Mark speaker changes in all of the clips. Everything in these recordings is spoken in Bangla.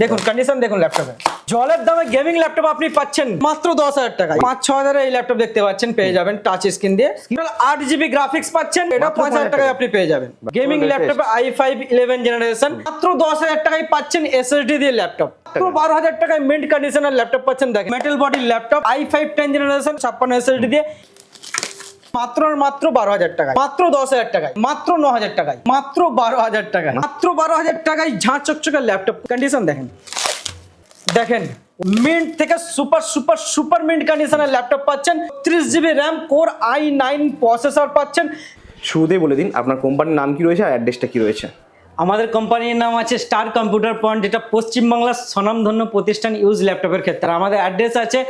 Speaker 1: দেখুন কন্ডিশন দেখুন ল্যাপটপে জলের দামে গেমিং ল্যাপটপ আপনি পাচ্ছেন মাত্র দশ হাজার টাকায়। পাঁচ ছ হাজারে এই ল্যাপটপ দেখতে পাচ্ছেন পেয়ে যাবেন টাচ স্ক্রিন দিয়ে। আট জিবি গ্রাফিক্স পাচ্ছেন এটা পাঁচ হাজার টাকায় আপনি পেয়ে যাবেন। গেমিং ল্যাপটপে আই ফাইভ ইলেভেন জেনারেশন মাত্র দশ হাজার টাকায় পাচ্ছেন এসএসডি দিয়ে ল্যাপটপ মাত্র বারো হাজার টাকায় মিন্ট কন্ডিশনের ল্যাপটপ পাচ্ছেন দেখেন। মেটাল বডির laptop I five ten generation ছাপ্পান্ন এসএসডি দিয়ে। মাত্র আর মাত্র বারো হাজার টাকায়। মাত্র দশ হাজার টাকায়। মাত্র ন হাজার টাকায়। মাত্র বারো হাজার টাকায়। মাত্র বারো হাজার টাকায় ঝাঁ চকচকে ল্যাপটপ। কন্ডিশন দেখেন। দেখেন মিন্ট থেকে সুপার সুপার সুপার মিন্ট কন্ডিশনের ল্যাপটপ পাচ্ছেন। ত্রিশ GB RAM core I nine processor পাচ্ছেন।
Speaker 2: শুরুতেই বলে দিন, আপনার কোম্পানির নাম কি রয়েছে আর অ্যাড্রেসটা কি রয়েছে?
Speaker 1: আমাদের কোম্পানির নাম আছে স্টার কম্পিউটার পয়েন্ট যেটা পশ্চিমবাংলার স্বনামধন্য প্রতিষ্ঠান ইউজ ল্যাপটপের ক্ষেত্রে। আমাদের অ্যাড্রেস আছে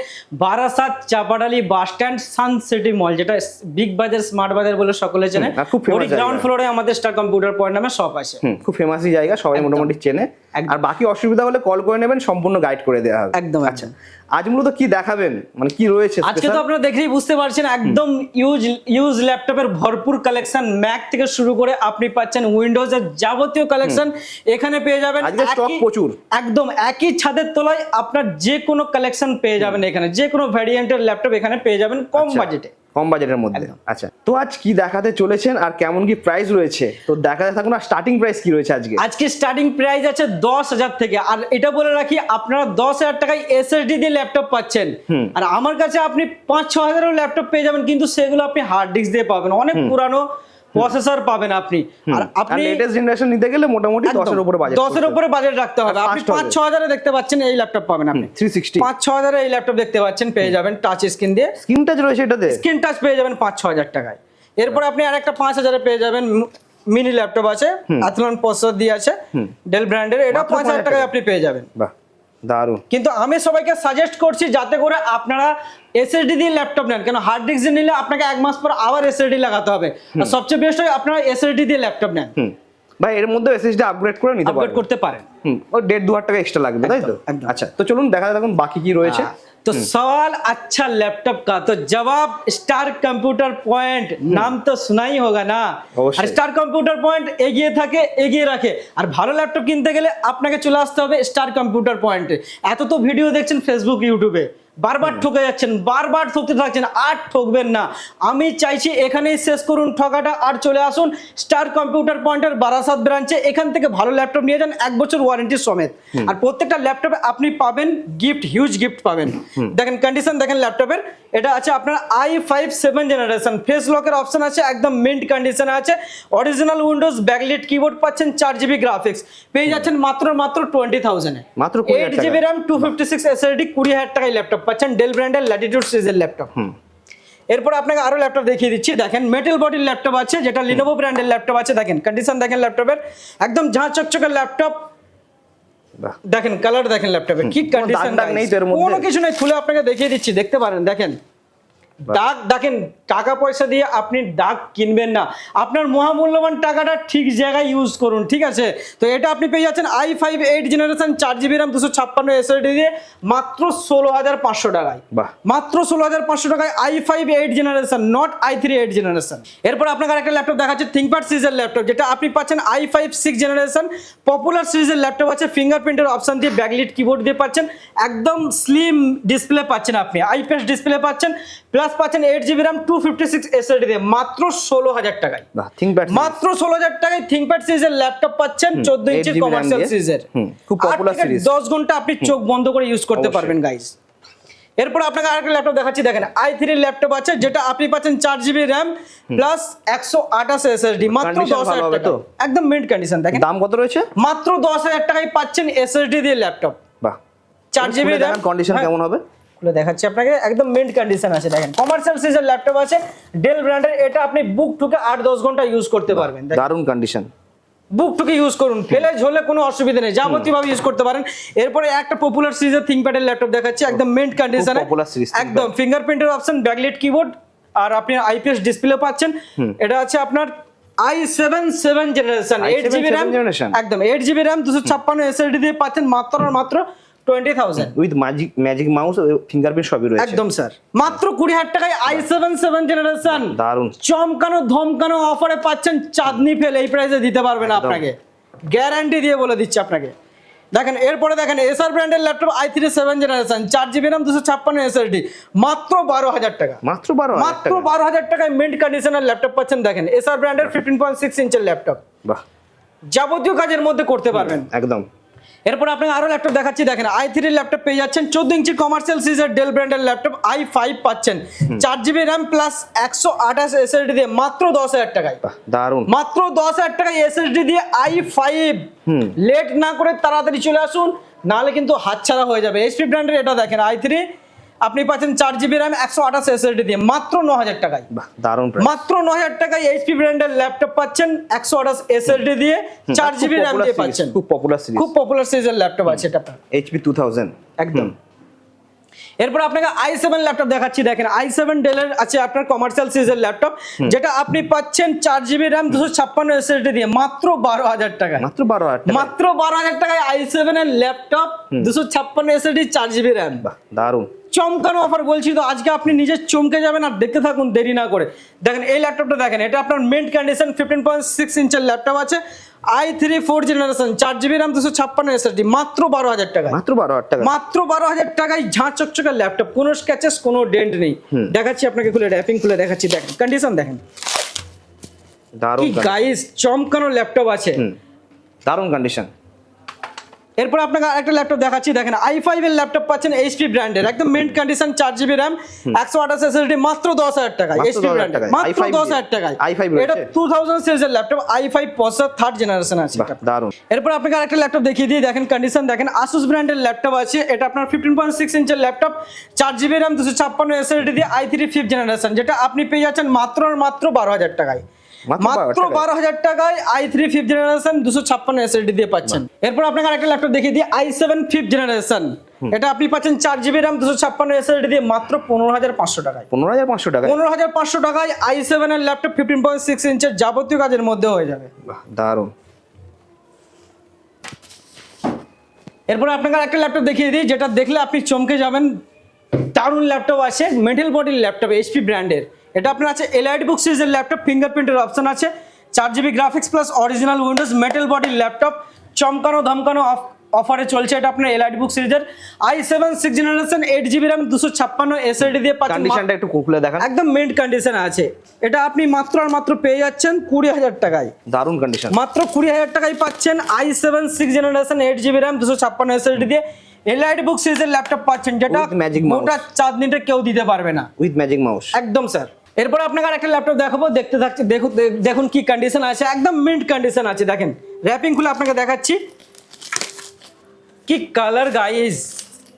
Speaker 1: Barasat Chapadali bus stand Sun City Mall যেটা বিগ বাজার স্মার্ট বাজার বলে সকলে চেনে।
Speaker 2: খুব
Speaker 1: গ্রাউন্ড ফ্লোরে আমাদের স্টার কম্পিউটার পয়েন্ট নামে শপ আছে।
Speaker 2: খুব ফেমাসই জায়গা সবাই মোটামুটি চেনে। আর বাকি অসুবিধা হলে কল করে নেবেন সম্পূর্ণ গাইড করে দেওয়া হবে।
Speaker 1: একদম
Speaker 2: আচ্ছা আজ মূলত কি দেখাবেন? মানে কি রয়েছে
Speaker 1: আজকে তো আপনারা দেখলেই বুঝতে পারছেন একদম ইউজ ইউজ ল্যাপটপের ভরপুর কালেকশন ম্যাক থেকে শুরু করে আপনি পাচ্ছেন উইন্ডোজ এর যাবতীয় কালেকশন এখানে পেয়ে যাবেন।
Speaker 2: আজকে
Speaker 1: একই-
Speaker 2: প্রচুর।
Speaker 1: একদম একই ছাদের তলায় আপনার যে কোনো কালেকশন পেয়ে যাবেন এখানে যে কোনো ভ্যারিয়েন্টের ল্যাপটপ এখানে পেয়ে যাবেন কম
Speaker 2: আচ্ছা,
Speaker 1: বাজেটে
Speaker 2: কম বাজেটের মধ্যে আচ্ছা তো আজ কি দেখাতে চলেছেন আর কেমন কি প্রাইস রয়েছে? তো দেখাতে থাকুন আর স্টার্টিং প্রাইস কি রয়েছে আজকে?
Speaker 1: আজকে স্টার্টিং প্রাইস আছে দশ হাজার থেকে। আর এটা বলে রাখি আপনারা দশ হাজার টাকায় এসএসডি দিয়ে ল্যাপটপ পাচ্ছেন। আর আমার কাছে আপনি পাঁচ ছ হাজারের ল্যাপটপ পেয়ে যাবেন কিন্তু সেগুলো আপনি হার্ড ডিস্ক দিয়ে পাবেন। অনেক পুরানো প্রসেসর পাবেন আপনি। আর আপনি
Speaker 2: লেটেস্ট জেনারেশন নিতে গেলে মোটামুটি দশের উপরে বাজেট
Speaker 1: দশের উপরে বাজেট রাখতে হবে। আপনি
Speaker 2: fast হবে।
Speaker 1: পাঁচ ছ হাজারে দেখতে পাচ্ছেন এই ল্যাপটপ পাবেন আপনি।
Speaker 2: থ্রি সিক্সটি
Speaker 1: পাঁচ ছ হাজারে এই ল্যাপটপ দেখতে পাচ্ছেন পেয়ে যাবেন টাচ স্ক্রিন দিয়ে।
Speaker 2: স্ক্রিন টাচ রয়েছে এটাতে?
Speaker 1: স্ক্রিন টাচ পেয়ে যাবেন পাঁচ ছ হাজার টাকায়। এরপর আপনি আর একটা পাঁচ হাজারে পেয়ে যাবেন মিনি ল্যাপটপ আছে। অ্যাথলন প্রসেসর দিয়ে আছে। ডেল ব্র্যান্ডের এটা পাঁচ হাজার
Speaker 2: 5,000
Speaker 1: টাকায় আপনি পেয়ে যাবেন।
Speaker 2: বাহ। দারুণ।
Speaker 1: কিন্তু আমি সবাইকে সাজেস্ট করছি যাতে করে আপনারা এসএসডি দিয়ে ল্যাপটপ নেন। কেন হার্ড ডিস্ক দিয়ে নিলে আপনাকে এক মাস পর আবার এসএসডি লাগাতে হবে। আর সবচেয়ে বেস্ট হয় আপনারা এসএসডি দিয়ে ল্যাপটপ নেন।
Speaker 2: ভাই এর মধ্যে এসএসডি আপগ্রেড করে নিতে
Speaker 1: আপগ্রেড করতে পারেন।
Speaker 2: হুম। ওই দেড় দু হাজার টাকা এক্সট্রা লাগবে তাই তো? আচ্ছা তো চলুন দেখা যাক এখন বাকি কি রয়েছে।
Speaker 1: तो सवाल अच्छा लैपटॉप का तो जवाब स्टार कंप्यूटर पॉइंट नाम तो सुना ही होगा ना
Speaker 2: অবশ্যই।
Speaker 1: আর স্টার কম্পিউটার পয়েন্ট এগিয়ে থাকে এগিয়ে রাখে আর ভালো ল্যাপটপ কিনতে গেলে আপনাকে চলে আসতে হবে স্টার কম্পিউটার পয়েন্টে এত তো ভিডিও দেখছেন ফেসবুক ইউটিউবে বারবার ঠকে যাচ্ছেন বারবার ঠকতে থাকছেন আর ঠকবেন না। আমি চাইছি এখানেই শেষ করুন ঠকাটা আর চলে আসুন স্টার কম্পিউটার পয়েন্টের বারাসাত ব্রাঞ্চে এখান থেকে ভালো ল্যাপটপ নিয়ে যান এক বছর ওয়ারেন্টি সমেত। আর প্রত্যেকটা ল্যাপটপে আপনি পাবেন গিফট হিউজ গিফট পাবেন। দেখেন কন্ডিশন দেখেন ল্যাপটপের এটা আছে আপনার I five seven generation face লকের অপশন আছে একদম মিন্ট কন্ডিশনে আছে। অরিজিনাল উইন্ডোজ ব্যাকলিট কিবোর্ড পাচ্ছেন চার জিবি গ্রাফিক্স পেয়ে যাচ্ছেন মাত্র মাত্র টোয়েন্টি থাউজেন্ডে
Speaker 2: মাত্র 20,000
Speaker 1: eight GB RAM two fifty six SSD কুড়ি হাজার টাকায় ল্যাপটপ পাচ্ছেন ডেল ব্র্যান্ডের ল্যাটিটিউড সিরিজের ল্যাপটপ এরপর আপনাকে আরও ল্যাপটপ দেখিয়ে দিচ্ছি। দেখেন মেটেল বডির ল্যাপটপ আছে যেটা লিনোভো ব্র্যান্ডের ল্যাপটপ আছে। দেখেন কন্ডিশন দেখেন ল্যাপটপের একদম ঝাঁ চকচকে ল্যাপটপ দেখেন কালার দেখেন ল্যাপটপের কি কন্ডিশন
Speaker 2: নেই?
Speaker 1: কোনো কিছু নেই খুলে আপনাকে দেখিয়ে দিচ্ছি। দেখতে পারেন দেখেন। দাগ দেখেন টাকা পয়সা দিয়ে আপনি ডাক কিনবেন না। আপনার মহামূল্যবান টাকাটা ঠিক জায়গায় ইউজ করুন ঠিক আছে? তো এটা আপনি পেয়ে যাচ্ছেন আই ফাইভ এইট জেনারেশন চার জিবি র্যাম দুশো ছাপ্পান্ন এসএসডি দিয়ে মাত্র ষোলো হাজার পাঁচশো টাকায়। মাত্র ষোলো হাজার পাঁচশো টাকায় I five eight generation not I three eight generation এরপর আপনাকে একটা ল্যাপটপ দেখাচ্ছে থিঙ্কপ্যাড সিরিজের ল্যাপটপ যেটা আপনি পাচ্ছেন i five six generation popular সিরিজের ল্যাপটপ আছে ফিঙ্গারপ্রিন্টের অপশন দিয়ে ব্যাকলিট কিবোর্ড দিয়ে পাচ্ছেন। একদম স্লিম ডিসপ্লে পাচ্ছেন আপনি আইপিএস ডিসপ্লে পাচ্ছেন। প্লাস পাচ্ছেন eight GB RAM two fifty six SSD দিয়ে মাত্র ষোলো হাজার টাকায় মাত্র ষোলো হাজার টাকায় থিঙ্কপ্যাড সিরিজের ল্যাপটপ পাচ্ছেন চোদ্দ
Speaker 2: 8
Speaker 1: ইঞ্চির কমার্শিয়াল সিরিজের। দশ ঘণ্টা আপনি চোখ বন্ধ করে ইউজ করতে পারবেন গাইস এরপর আপনাকে আরেকটা ল্যাপটপ দেখাচ্ছি দেখেন আই থ্রি ল্যাপটপ আছে যেটা আপনি পাচ্ছেন চার জিবি র্যাম প্লাস একশো আঠাশ এসএসডি মাত্র দশ হাজার টাকা একদম মিড কন্ডিশন দেখেন।
Speaker 2: দাম কত রয়েছে?
Speaker 1: মাত্র দশ হাজার টাকায় পাচ্ছেন এসএসডি দিয়ে ল্যাপটপ
Speaker 2: বাহ।
Speaker 1: চার জিবি র্যাম
Speaker 2: কন্ডিশন কেমন হবে।
Speaker 1: খুলে দেখাচ্ছি আপনাকে। একদম মিন্ট কন্ডিশন আছে দেখেন। কমার্শিয়াল সিরিজের ল্যাপটপ আছে। ডেল ব্র্যান্ডের এটা আপনি বুক টুকে আট দশ ঘণ্টা ইউজ করতে পারবেন।
Speaker 2: দারুণ কন্ডিশন
Speaker 1: বুক টুকে ইউজ করুন। ফেলে ঝোলে কোনো অসুবিধা নেই। যাবতীয় ভাবে ইউজ করতে পারেন। এরপরে একটা পপুলার সিরিজের থিংকপ্যাডের ল্যাপটপ দেখাচ্ছি। একদম মিন্ট কন্ডিশনে একদম। ফিঙ্গারপ্রিন্টের অপশন ব্যাকলিট কিবোর্ড আর আপনি আইপিএস ডিসপ্লে পাচ্ছেন। এটা আছে আপনার I seven seven generation eight
Speaker 2: i7
Speaker 1: GB
Speaker 2: RAM?
Speaker 1: একদম। এইট জিবি র্যাম দুশো ছাপ্পান্ন এসএসডি দিয়ে পাচ্ছেন মাত্র আর মাত্র twenty thousand
Speaker 2: with magic magic mouse fingerprint সবই রয়েছে।
Speaker 1: একদম স্যার মাত্র কুড়ি হাজার টাকায় আই সেভেন সেভেন জেনারেশন
Speaker 2: দারুণ।
Speaker 1: চমকানো ধমকানো অফারে পাচ্ছেন চাঁদনি ফেল। এই প্রাইসে দিতে পারবে না আপনাকে। গ্যারান্টি দিয়ে বলে দিচ্ছি আপনাকে। দেখেন এরপরে দেখেন এসআর ব্র্যান্ডের laptop I three seven generation চার জিবি র্যাম দুশো ছাপ্পান্ন এসএসডি মাত্র বারো হাজার টাকা।
Speaker 2: মাত্র বারো
Speaker 1: মাত্র বারো হাজার টাকায় মিন্ট কন্ডিশনের ল্যাপটপ পাচ্ছেন দেখেন এসআর ব্র্যান্ডের ফিফটিন পয়েন্ট সিক্স ইঞ্চের ল্যাপটপ
Speaker 2: বাহ।
Speaker 1: যাবতীয় কাজের মধ্যে করতে পারবেন।
Speaker 2: একদম।
Speaker 1: এরপর আপনাকে আরও ল্যাপটপ দেখাচ্ছি দেখেন আই থ্রি ল্যাপটপ পেয়ে যাচ্ছেন চোদ্দ ইঞ্চি কমার্শিয়াল সিজের ডেল ব্র্যান্ডের ল্যাপটপ আই ফাইভ পাচ্ছেন। চার জিবি র্যাম প্লাস একশো আঠাশ এসএসডি দিয়ে মাত্র দশ হাজার টাকায়।
Speaker 2: দারুণ
Speaker 1: মাত্র দশ হাজার টাকায় এসএসডি দিয়ে আই ফাইভ লেট না করে তাড়াতাড়ি চলে আসুন নাহলে কিন্তু হাতছাড়া হয়ে যাবে। এইচপি ব্র্যান্ডের এটা দেখেন আই থ্রি আপনি পাচ্ছেন চার জিবি র্যাম একশো আঠাশ এসএসডি দিয়ে মাত্র ন হাজার টাকায়
Speaker 2: দারুণ
Speaker 1: মাত্র ন হাজার টাকায় এইচপি ব্র্যান্ডের ল্যাপটপ পাচ্ছেন একশো আঠাশ এসএসডি দিয়ে চার জিবি র্যাম দিয়ে পাচ্ছেন।
Speaker 2: খুব পপুলার সিরিজ
Speaker 1: খুব পপুলার সিরিজের ল্যাপটপ আছে এটা আপনার।
Speaker 2: এইচপি টু থাউজেন্ড
Speaker 1: একদম। এরপর আপনাকে আই সেভেন ল্যাপটপ দেখাচ্ছি দেখেন আই সেভেন ডেলের আছে আপনার কমার্শিয়াল সিরিজের ল্যাপটপ যেটা আপনি পাচ্ছেন চার জিবি র্যাম দুশো ছাপ্পান্ন এসএসডি দিয়ে মাত্র বারো হাজার টাকা
Speaker 2: মাত্র বারো হাজার
Speaker 1: মাত্র বারো হাজার টাকায় আই সেভেন এর ল্যাপটপ দুশো ছাপ্পান্ন এসএসডি চার জিবি র্যাম
Speaker 2: দারুণ।
Speaker 1: চমকানো অফার বলছি তো আজকে আপনি নিজে চমকে যাবেন আর দেখতে থাকুন দেরি না করে। দেখেন এই ল্যাপটপটা দেখেন এটা আপনার mint condition fifteen point six ইঞ্চের laptop আছে আই থ্রি ফোর জেনারেশন চার জিবি র্যাম দুশো ছাপ্পান্ন এসএসডি মাত্র বারো হাজার টাকা
Speaker 2: মাত্র বারো হাজার টাকা
Speaker 1: মাত্র বারো হাজার টাকায় ঝাঁ চকচকে ল্যাপটপ কোনো স্ক্যাচেস কোনো ডেন্ট নেই। দেখাচ্ছি আপনাকে খুলে র্যাপিং খুলে দেখাচ্ছি দেখেন কন্ডিশন দেখেন।
Speaker 2: দারুণ
Speaker 1: গাইস চমকানো ল্যাপটপ আছে।
Speaker 2: দারুণ কন্ডিশন
Speaker 1: এরপর আপনাকে আরেকটা ল্যাপটপ দেখাচ্ছি দেখেন আই ফাইভ এর ল্যাপটপ পাচ্ছেন এইচপি ব্র্যান্ডের একদম মেন্ট কন্ডিশন চার জিবি র্যাম একশো আঠাশ এসএসডি মাত্র দশ হাজার টাকায়
Speaker 2: মাত্র
Speaker 1: এইচপি
Speaker 2: 10,000
Speaker 1: ব্র্যান্ডের মাত্র দশ। হাজার টাকায়।
Speaker 2: i5
Speaker 1: এটা টু থাউজেন্ড সিরিজের laptop I five processor third generation আছে এরপর আপনাকে আরেকটা ল্যাপটপ দেখিয়ে দিই দেখেন কন্ডিশন দেখেন আসুস ব্র্যান্ডের ল্যাপটপ আছে এটা আপনার ফিফটিন পয়েন্ট সিক্স ইঞ্চের ল্যাপটপ চার জিবি র্যাম দুশো ছাপ্পান্ন এসএসডি দিয়ে আই থ্রি ফিফথ জেনারেশন যেটা আপনি পেয়ে যাচ্ছেন মাত্র আর মাত্র বারো হাজার টাকায়।
Speaker 2: মাত্র 12,000
Speaker 1: মাত্র
Speaker 2: টাকায়।
Speaker 1: বারো হাজার টাকায় আই থ্রি ফিফথ জেনারেশন দুশো ছাপ্পান্ন এসএসডি দিয়ে পাচ্ছেন। এরপর আপনাকে আরেকটা ল্যাপটপ দেখিয়ে দিই আই সেভেন ফিফথ জেনারেশন এটা আপনি পাচ্ছেন চার জিবি র্যাম দুশো ছাপ্পান্ন এসএসডি দিয়ে মাত্র পনেরো হাজার পাঁচশো টাকায়।
Speaker 2: পনেরো হাজার পাঁচশো টাকা
Speaker 1: পনেরো হাজার পাঁচশো টাকায় আই সেভেন এর ল্যাপটপ ফিফটিন পয়েন্ট সিক্স ইঞ্চের যাবতীয় কাজের মধ্যে হয়ে যাবে।
Speaker 2: দারুণ।
Speaker 1: এরপর আপনাকে একটা ল্যাপটপ দেখিয়ে দিই যেটা দেখলে আপনি চমকে যাবেন। দারুণ ল্যাপটপ আছে মেটাল বডির ল্যাপটপ এইচপি ব্র্যান্ডের এটা আপনার আছে এলআইডি বুক সিরিজের ল্যাপটপ ফিঙ্গারপ্রিন্টের অপশন আছে। চার GB graphics plus original Windows metal বডির ল্যাপটপ চমকানো ধমকানো অফারে চলছে এটা আপনার এলআইডি বুক সিরিজের I seven six generation eight GB RAM দুশো ছাপ্পান্ন এসএলডি দিয়ে পাচ্ছেন
Speaker 2: কন্ডিশনটা একটু খুলে দেখান।
Speaker 1: একদম মেন্ট কন্ডিশন আছে। এটা আপনি মাত্র আর মাত্র পেয়ে যাচ্ছেন কুড়ি হাজার টাকায়।
Speaker 2: দারুণ কন্ডিশন
Speaker 1: মাত্র কুড়ি হাজার টাকায় পাচ্ছেন I seven six generation eight GB RAM দুশো ছাপ্পান্ন এসএসডি দিয়ে এলআইডি বুক সিরিজের ল্যাপটপ পাচ্ছেন যেটা
Speaker 2: mouse.
Speaker 1: মোটা চাঁদনিটা কেউ দিতে পারবে না।
Speaker 2: উইথ ম্যাজিক মাউস
Speaker 1: একদম স্যার এরপর আপনাকে আর একটা ল্যাপটপ দেখাবো, দেখতে থাকছে, দেখুন দেখুন কি কন্ডিশন আছে, একদম মিন্ট কন্ডিশন আছে, দেখেন। র্যাপিং খুলে আপনাকে দেখাচ্ছি। কি কালার গাইজ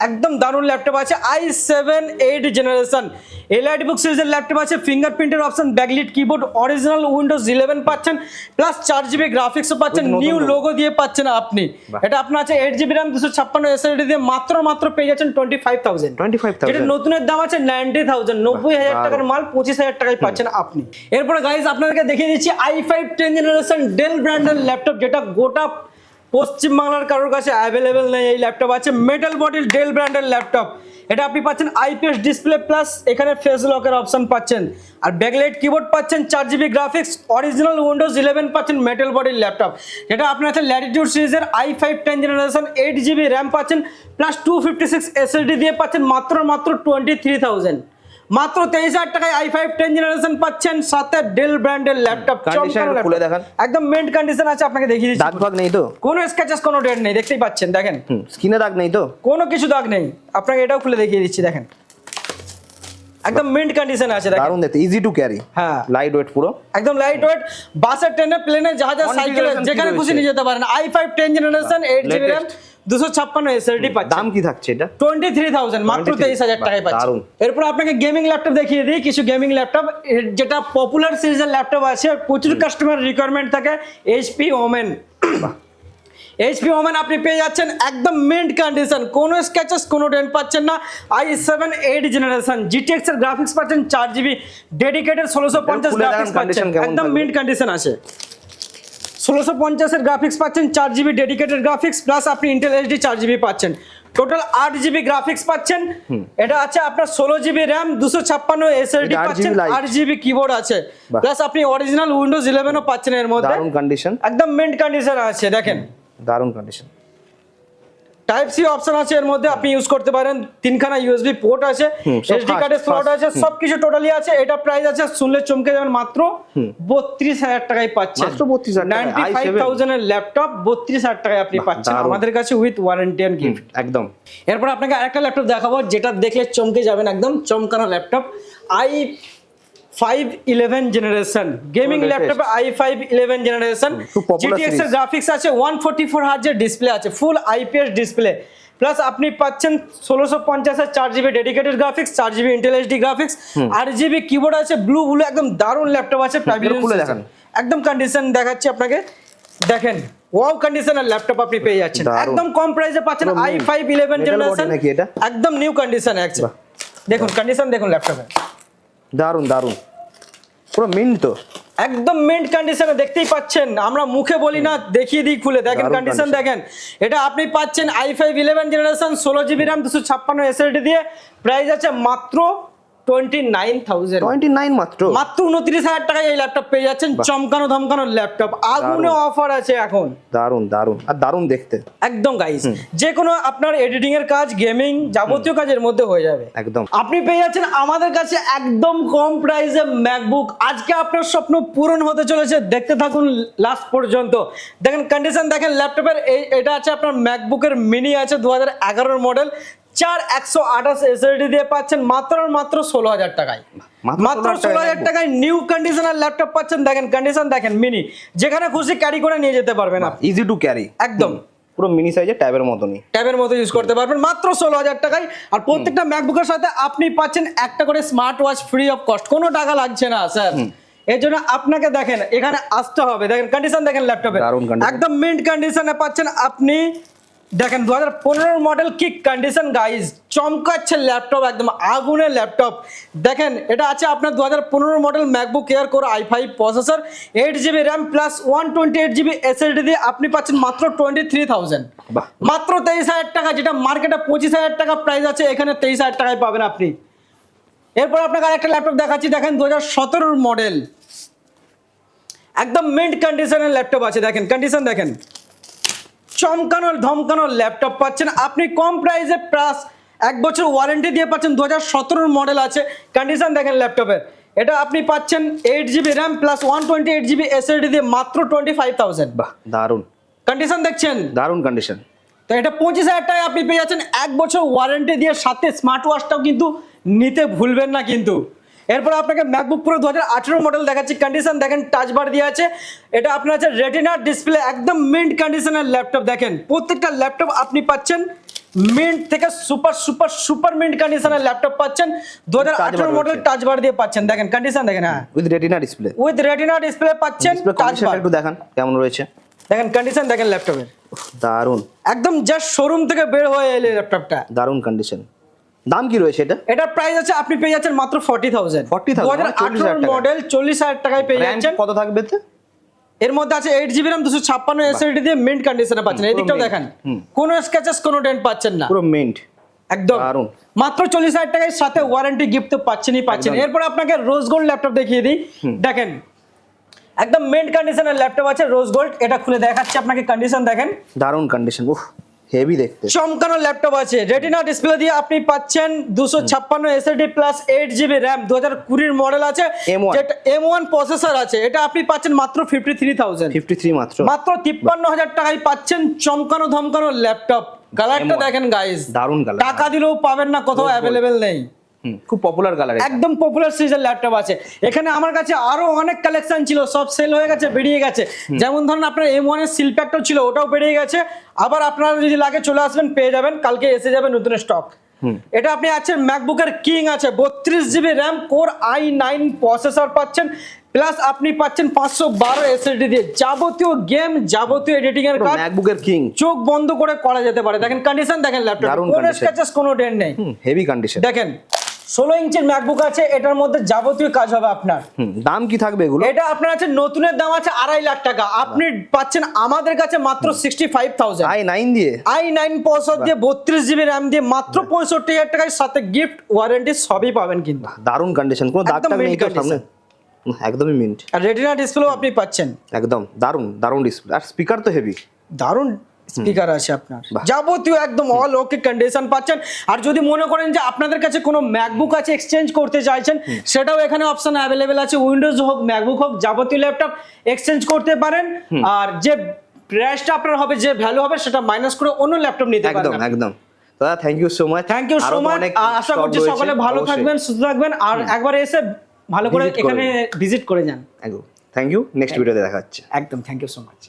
Speaker 1: একদম দারুণ ল্যাপটপ আছে I seven eight generation EliteBook সিরিজের ল্যাপটপ আছে ফিঙ্গারপ্রিন্টের option backlit keyboard original Windows eleven পাচ্ছেন প্লাস চার জিবি গ্রাফিক্সও পাচ্ছেন নিউ লোগো দিয়ে পাচ্ছেন আপনি। এটা আপনার আছে এইট জিবি র্যাম দুশো ছাপ্পান্ন এসএলডি দিয়ে মাত্র মাত্র পেয়ে যাচ্ছেন twenty five
Speaker 2: thousand twenty
Speaker 1: five
Speaker 2: thousand
Speaker 1: নতুনের দাম আছে নাইনটি থাউজেন্ড নব্বই হাজার টাকার মাল পঁচিশ হাজার টাকায় পাচ্ছেন আপনি। এরপরে গাইজ আপনাদেরকে দেখিয়ে দিচ্ছি I five ten generation Dell ব্র্যান্ডের ল্যাপটপ যেটা গোটা পশ্চিমবাংলার কারোর কাছে অ্যাভেলেবেল নেই এই ল্যাপটপ আছে মেটাল বডির ডেল ব্র্যান্ডের ল্যাপটপ এটা আপনি পাচ্ছেন আইপিএস ডিসপ্লে প্লাস এখানে ফেস লকের অপশন পাচ্ছেন। আর ব্যাকলাইট কিবোর্ড পাচ্ছেন চার GB graphics original Windows eleven পাচ্ছেন মেটাল বডির ল্যাপটপ যেটা আপনার আছে ল্যাটিটিউড সিরিজের I five ten generation eight GB RAM পাচ্ছেন plus two fifty six SSD দিয়ে পাচ্ছেন মাত্র মাত্র টোয়েন্টি থ্রি থাউজেন্ড মাত্র তেইশ হাজার টাকায় আই ফাইভ টেন জেনারেশন পাচ্ছেন সাথে ডেল ব্র্যান্ডের ল্যাপটপ
Speaker 2: খুলে দেখান।
Speaker 1: একদম মেন্ট কন্ডিশন আছে আপনাকে দেখিয়ে দিচ্ছি।
Speaker 2: দাগ ফাগ নেই তো?
Speaker 1: কোনো স্ক্যাচেস কোনো ডেট নেই দেখতেই পাচ্ছেন দেখেন।
Speaker 2: স্কিনে দাগ নেই তো?
Speaker 1: কোনো কিছু দাগ নেই আপনাকে এটাও খুলে দেখিয়ে দিচ্ছি দেখেন। একদম মিন্ট কন্ডিশন আছে দেখেন।
Speaker 2: দারুণ দেখতে ইজি টু ক্যারি
Speaker 1: হ্যাঁ।
Speaker 2: লাইট ওয়েট পুরো।
Speaker 1: একদম লাইট ওয়েট বাসে ট্রেনে প্লেনে জাহাজে সাইকেলে যেখানে খুশি নিয়ে যেতে পারেন। I five ten generation eight GB RAM
Speaker 2: latest।
Speaker 1: দুশো ছাপ্পান্ন এসএলডি পাচ্ছেন
Speaker 2: দাম কি থাকছে এটা?
Speaker 1: টোয়েন্টি থ্রি থাউজেন্ড মাত্র তেইশ হাজার টাকায় পাচ্ছেন এরপর আপনাকে গেমিং ল্যাপটপ দেখিয়ে দিই কিছু গেমিং ল্যাপটপ যেটা পপুলার সিরিজের ল্যাপটপ আছে প্রচুর কাস্টমার রিকোয়ারমেন্ট থাকে এইচপি ওমেন এইচপি ওমেন আপনি পেয়ে যাচ্ছেন একদম মিন্ট কন্ডিশন কোনো স্ক্যাচেস কোনো ডেন্ট পাচ্ছেন না। I seven eight generation GTX এর গ্রাফিক্স পাচ্ছেন চার জিবি ডেডিকেটেড ষোলোশো পঞ্চাশ গ্রাফিক্স পাচ্ছেন। একদম। মিন্ট কন্ডিশন আছে। ষোলোশো পঞ্চাশের গ্রাফিক্স পাচ্ছেন চার জিবি ডেডিকেটেড গ্রাফিক্স প্লাস আপনি ইন্টেল এইচডি চার জিবি পাচ্ছেন। টোটাল আট জিবি গ্রাফিক্স পাচ্ছেন। এটা আছে আপনার ষোলো জিবি র্যাম দুশো ছাপ্পান্ন এসএলডি
Speaker 2: এটা 8GB
Speaker 1: পাচ্ছেন আট জিবি কিবোর্ড আছে। প্লাস আপনি অরিজিনাল উইন্ডোজ ইলেভেনও পাচ্ছেন এর মধ্যে।
Speaker 2: কন্ডিশন
Speaker 1: একদম মেন্ট কন্ডিশন আছে দেখেন।
Speaker 2: দারুণ কন্ডিশন
Speaker 1: টাইপ সি অপশন আছে এর মধ্যে আপনি ইউজ করতে পারেন। তিনখানা ইউএসবি পোর্ট আছে এসডি কার্ডের স্লট আছে সবকিছু টোটালি আছে। এটা প্রাইস আছে শুনলে চমকে যাবেন মাত্র বত্রিশ হাজার টাকায় পাচ্ছেন।
Speaker 2: মাত্র 32,000 টাকায়,
Speaker 1: নাইনটি ফাইভ থাউজেন্ডের ল্যাপটপ বত্রিশ হাজার টাকায় আপনি পাচ্ছেন। আমাদের কাছে উইথ ওয়ারেন্টি অ্যান্ড গিফট
Speaker 2: একদম।
Speaker 1: এরপর আপনাকে আরেকটা ল্যাপটপ দেখাবো যেটা দেখলে চমকে যাবেন একদম চমকানো laptop I five eleven generation
Speaker 2: gaming.
Speaker 1: ল্যাপটপে I five
Speaker 2: eleven generation
Speaker 1: GTX এর গ্রাফিক্স আছে ওয়ান ফোর্টি ফোর হার্জের ডিসপ্লে আছে ফুল আইপিএস ডিসপ্লে প্লাস আপনি পাচ্ছেন ষোলোশো পঞ্চাশের চার জিবি ডেডিকেটেড গ্রাফিক্স চার জিবি ইন্টেল এইচডি গ্রাফিক্স আট জিবি কিবোর্ড আছে ব্লু ব্লু একদম দারুণ ল্যাপটপ আছে
Speaker 2: দেখান।
Speaker 1: একদম কন্ডিশন দেখাচ্ছি আপনাকে। দেখেন ওয়াও কন্ডিশনের ল্যাপটপ আপনি পেয়ে যাচ্ছেন। একদম কম প্রাইসে পাচ্ছেন আই ফাইভ ইলেভেন জেনারেশন একদম নিউ কন্ডিশন আছে। দেখুন কন্ডিশন দেখুন ল্যাপটপে
Speaker 2: দারুণ দারুণ পুরো মিন্ট তো।
Speaker 1: একদম মিন্ট কন্ডিশনে দেখতেই পাচ্ছেন। আমরা মুখে বলি না দেখিয়ে দিই খুলে। দেখেন কন্ডিশন দেখেন। এটা আপনি পাচ্ছেন আই ফাইভ ইলেভেন জেনারেশন ষোলো জিবি র্যাম দুশো ছাপ্পান্ন এসএলডি দিয়ে। প্রাইস আছে মাত্র
Speaker 2: মাত্র?
Speaker 1: মাত্র উনত্রিশ হাজার টাকায় এই ল্যাপটপ পেয়ে যাচ্ছেন চমকানো ধমকানো ল্যাপটপ আগুনে। অফার আছে এখন।
Speaker 2: দারুণ দারুণ আর দারুণ দেখতে।
Speaker 1: একদম গাইস যে কোনো আপনার এডিটিং এর কাজ গেমিং যাবতীয় কাজের মধ্যে হয়ে যাবে।
Speaker 2: একদম।
Speaker 1: আপনি পেয়ে যাচ্ছেন আমাদের কাছে একদম কম প্রাইসে ম্যাকবুক আজকে আপনার স্বপ্ন পূরণ হতে চলেছে। দেখতে থাকুন লাস্ট পর্যন্ত। দেখেন কন্ডিশন দেখেন ল্যাপটপের এই এটা আছে আপনার ম্যাকবুকের মিনি আছে দু হাজার মডেল চার একশো আঠাশ এসএলডি দিয়ে পাচ্ছেন মাত্র মাত্র ষোলো হাজার টাকায়।
Speaker 2: মাত্র
Speaker 1: মাত্র
Speaker 2: 16,000
Speaker 1: ষোলো হাজার টাকায় নিউ কন্ডিশনার ল্যাপটপ পাচ্ছেন। দেখেন কন্ডিশন দেখেন মিনি যেখানে খুশি ক্যারি করে নিয়ে যেতে পারবেন আপনি।
Speaker 2: ইজি টু ক্যারি
Speaker 1: একদম।
Speaker 2: পুরো মিনি সাইজের ট্যাবের মতনই।
Speaker 1: ট্যাবের মতো ইউজ করতে পারবেন। মাত্র ষোলো হাজার টাকায়। আর প্রত্যেকটা ম্যাকবুকের সাথে আপনি পাচ্ছেন একটা করে smart watch free of cost কোনো টাকা লাগছে না স্যার এর জন্য আপনাকে দেখেন এখানে আসতে হবে। দেখেন কন্ডিশন দেখেন ল্যাপটপে। একদম মিন্ট কন্ডিশনে পাচ্ছেন আপনি দেখেন দু হাজার পনেরো মডেল কি কন্ডিশন গাইজ চমকাচ্ছে ল্যাপটপ একদম আগুনের ল্যাপটপ দেখেন এটা আছে আপনার দু হাজার পনেরো model MacBook Air core I five processor eight GB RAM plus one twenty eight GB SSD দিয়ে আপনি পাচ্ছেন মাত্র টোয়েন্টি থ্রি থাউজেন্ড মাত্র তেইশ হাজার টাকা যেটা মার্কেটে পঁচিশ হাজার টাকা প্রাইস আছে এখানে তেইশ হাজার টাকায় পাবেন আপনি। এরপর আপনাকে আরেকটা ল্যাপটপ দেখাচ্ছি দেখেন দু হাজার সতেরোর মডেল একদম মিন্ট কন্ডিশনের ল্যাপটপ আছে দেখেন কন্ডিশন দেখেন। চমকানো ধমকানো ল্যাপটপ পাচ্ছেন। আপনি কম প্রাইসে প্লাস এক বছর ওয়ারেন্টি দিয়ে পাচ্ছেন দু হাজার মডেল আছে। কন্ডিশন দেখেন ল্যাপটপের এটা আপনি পাচ্ছেন eight GB RAM plus one twenty eight GB SSD দিয়ে মাত্র টোয়েন্টি ফাইভ থাউজেন্ড
Speaker 2: বাহ দারুণ
Speaker 1: কন্ডিশন দেখছেন?
Speaker 2: দারুণ কন্ডিশন
Speaker 1: তো এটা পঁচিশ হাজার টাকায় আপনি পেয়ে যাচ্ছেন। এক বছর ওয়ারেন্টি দিয়ে সাথে স্মার্ট ওয়াচটাও কিন্তু নিতে ভুলবেন না কিন্তু। এরপর আপনাকে ম্যাকবুক প্রো দু হাজার আঠেরো মডেল দেখাচ্ছি। কন্ডিশন দেখেন টাচ বার দিয়ে আছে। এটা আপনার আছে রেটিনার ডিসপ্লে একদম মিন্ট কন্ডিশনের ল্যাপটপ দেখেন। প্রত্যেকটা ল্যাপটপ আপনি পাচ্ছেন মিন্ট থেকে সুপার সুপার সুপার মিন্ট কন্ডিশনের ল্যাপটপ পাচ্ছেন। দু হাজার মডেল টাচ বার দিয়ে পাচ্ছেন। দেখেন কন্ডিশন দেখেন হ্যাঁ।
Speaker 2: With retina display
Speaker 1: with retina display পাচ্ছেন টাচ বার
Speaker 2: একটু দেখান কেমন রয়েছে?
Speaker 1: দেখেন কন্ডিশন দেখেন ল্যাপটপের
Speaker 2: দারুণ
Speaker 1: একদম জাস্ট শোরুম থেকে বের হয়ে এলে ল্যাপটপটা
Speaker 2: দারুণ কন্ডিশন দাম কি রয়েছে এটা?
Speaker 1: এটার প্রাইস আছে আপনি পেয়ে যাচ্ছেন মাত্র ফর্টি থাউজেন্ড
Speaker 2: 40,000
Speaker 1: দু
Speaker 2: মানে 40,000
Speaker 1: মডেল চল্লিশ হাজার টাকায় পেয়ে যাচ্ছেন।
Speaker 2: কত থাকবে
Speaker 1: এর মধ্যে আছে জিবি দিয়ে মিন্ট কন্ডিশনে পাচ্ছেন। এই দিকটাও
Speaker 2: mint।
Speaker 1: দেখেন। কোনো স্ক্যাচেস কোনো ডেন্ট পাচ্ছেন না।
Speaker 2: পুরো মিন্ট
Speaker 1: একদম।
Speaker 2: দারুণ।
Speaker 1: মাত্র চল্লিশ হাজার টাকায় সাথে ওয়ারেন্টি গিফট তো পাচ্ছেনই পাচ্ছেন। এরপর আপনাকে রোজ গোল্ড ল্যাপটপ দেখিয়ে দিই। দেখেন একদম মিন্ট কন্ডিশনের ল্যাপটপ আছে রোজ গোল্ড এটা খুলে দেখাচ্ছি আপনাকে কন্ডিশন দেখেন।
Speaker 2: দারুণ কন্ডিশন উফ। হেভি দেখতে।
Speaker 1: চমকানো ল্যাপটপ আছে। রেটিনা ডিসপ্লে দিয়ে আপনি পাচ্ছেন দুশো ছাপ্পান্ন SSD plus eight GB RAM দু হাজার কুড়ির মডেল আছে।
Speaker 2: M1
Speaker 1: যেটা এম ওয়ান প্রসেসর আছে। এটা আপনি পাচ্ছেন মাত্র fifty three thousand
Speaker 2: fifty three মাত্র।
Speaker 1: মাত্র তিপ্পান্ন হাজার টাকায় পাচ্ছেন চমকানো ধমকানো ল্যাপটপ কালারটা
Speaker 2: M1
Speaker 1: দেখেন গাইজ
Speaker 2: দারুণ কালার
Speaker 1: টাকা দিলেও পাবেন না কোথাও অ্যাভেলেবেল নেই।
Speaker 2: খুব পপুলার কালার
Speaker 1: একদম পপুলার সিরিজের ল্যাপটপ আছে। এখানে আমার কাছে আরও অনেক কালেকশন ছিল সব সেল হয়ে গেছে বেরিয়ে গেছে। যেমন ধরুন আপনার এম ওয়ানের সিলপ্যাকটাও ছিল ওটাও বেরিয়ে গেছে। আবার আপনারা যদি লাগে চলে আসবেন পেয়ে যাবেন কালকে এসে যাবে নতুন স্টক এটা আপনি আছেন ম্যাকবুকের কিং আছে বত্রিশ GB RAM core I nine processor পাচ্ছেন প্লাস আপনি পাচ্ছেন পাঁচশো বারো এসএসডি দিয়ে। যাবতীয় গেম যাবতীয় এডিটিং এর কাজ
Speaker 2: ম্যাকবুকের কিং
Speaker 1: চোখ বন্ধ করে করা যেতে পারে। দেখেন কন্ডিশন দেখেন ল্যাপটপ কোনো। স্ক্র্যাচেস কোনো ডেন্ট নেই।
Speaker 2: হেভি কন্ডিশন
Speaker 1: দেখেন ষোলো ইঞ্চির ম্যাকবুক আছে এটার মধ্যে যাবতীয় কাজ হবে আপনার।
Speaker 2: দাম কি থাকবে এগুলো?
Speaker 1: এটা আপনার আছে নতুনের দাম আছে আড়াই লাখ টাকা। আপনি পাচ্ছেন আমাদের কাছে মাত্র sixty five thousand
Speaker 2: I nine দিয়ে?
Speaker 1: আই নাইন পয়সা দিয়ে বত্রিশ জিবি র্যাম দিয়ে মাত্র পঁয়ষট্টি হাজার টাকায় সাথে গিফট ওয়ারেন্টি সবই পাবেন কিন্তু।
Speaker 2: দারুণ কন্ডিশন কোনো দাগ টাগ নেই সামনে? একদমই মিন্ট
Speaker 1: আর রেটিনা ডিসপ্লেও আপনি পাচ্ছেন।
Speaker 2: একদম দারুণ দারুণ ডিসপ্লে আর স্পিকার তো হেভি
Speaker 1: দারুণ স্পিকার আছে আপনার। যাবতীয় একদম অল ওকে কন্ডিশন পাচ্ছেন। আর যদি মনে করেন যে আপনাদের কাছে কোনো ম্যাকবুক আছে এক্সচেঞ্জ করতে চাইছেন সেটাও এখানে অপশন অ্যাভেলেবেল আছে। উইন্ডোজ হোক ম্যাকবুক হোক যাবতীয় ল্যাপটপ এক্সচেঞ্জ করতে পারেন। আর যে প্রাইসটা আপনার হবে যে ভ্যালু হবে সেটা মাইনাস করে অন্য ল্যাপটপ নিতে পারেন
Speaker 2: একদম একদম। দাদা thank you so much
Speaker 1: thank you so much আশা করছি সকলে ভালো থাকবেন সুস্থ থাকবেন। আর একবার এসে ভালো করে
Speaker 2: করে
Speaker 1: এখানে ভিজিট করে যান।
Speaker 2: একদম। থ্যাংক ইউ নেক্সট ভিডিওতে দেখা হচ্ছে।
Speaker 1: একদম। Thank you so much